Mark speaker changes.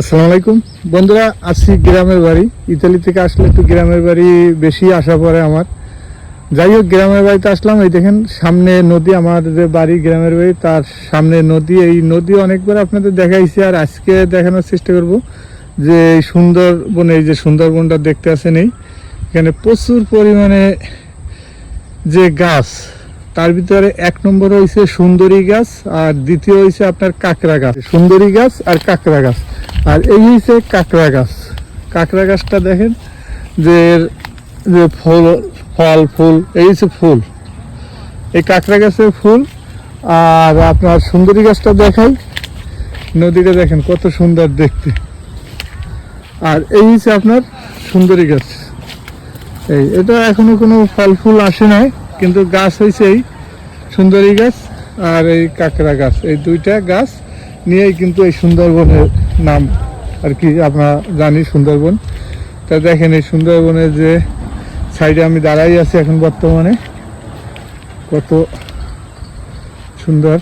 Speaker 1: আসসালামু আলাইকুম। বন্ধুরা আছি গ্রামের বাড়ি। ইতালি থেকে আসলে একটু গ্রামের বাড়ি বেশি আসা পড়ে আমার। যাই হোক, গ্রামের বাড়িতে আসলাম। এই দেখেন, সামনে নদী আমার যে বাড়ি গ্রামের বাড়ি, তার সামনে নদী। এই নদী অনেকবার আপনাদের দেখাইছি আর আজকে দেখানোর চেষ্টা করব যে এই সুন্দরবন, এই যে সুন্দরবনটা দেখতে আসেন এই, এখানে প্রচুর পরিমাণে যে গাছ, তার ভিতরে এক নম্বর হয়েছে সুন্দরী গাছ আর দ্বিতীয় হয়েছে আপনার কাঁকড়া গাছ। সুন্দরী গাছ আর কাঁকড়া গাছ। আর এই হয়েছে কাঁকড়া গাছ। কাঁকড়া গাছটা দেখেন যে যে ফল ফল, ফুল, এই হচ্ছে ফুল। এই কাঁকড়া গাছের ফুল আর আপনার সুন্দরী গাছটা দেখাই। নদীটা দেখেন কত সুন্দর দেখতে। আর এই হচ্ছে আপনার সুন্দরী গাছ। এই, এটা এখনও কোনো ফল, ফুল আসে নাই, কিন্তু গাছ হয়েছে এই সুন্দরী গাছ আর এই কাঁকড়া গাছ। এই দুইটা গাছ নিয়েই কিন্তু এই সুন্দরবনের নাম আর কি আমরা জানি সুন্দরবন। তা দেখেন এই সুন্দরবনের যে সাইডে আমি দাঁড়াই আছি এখন বর্তমানে। কত সুন্দর।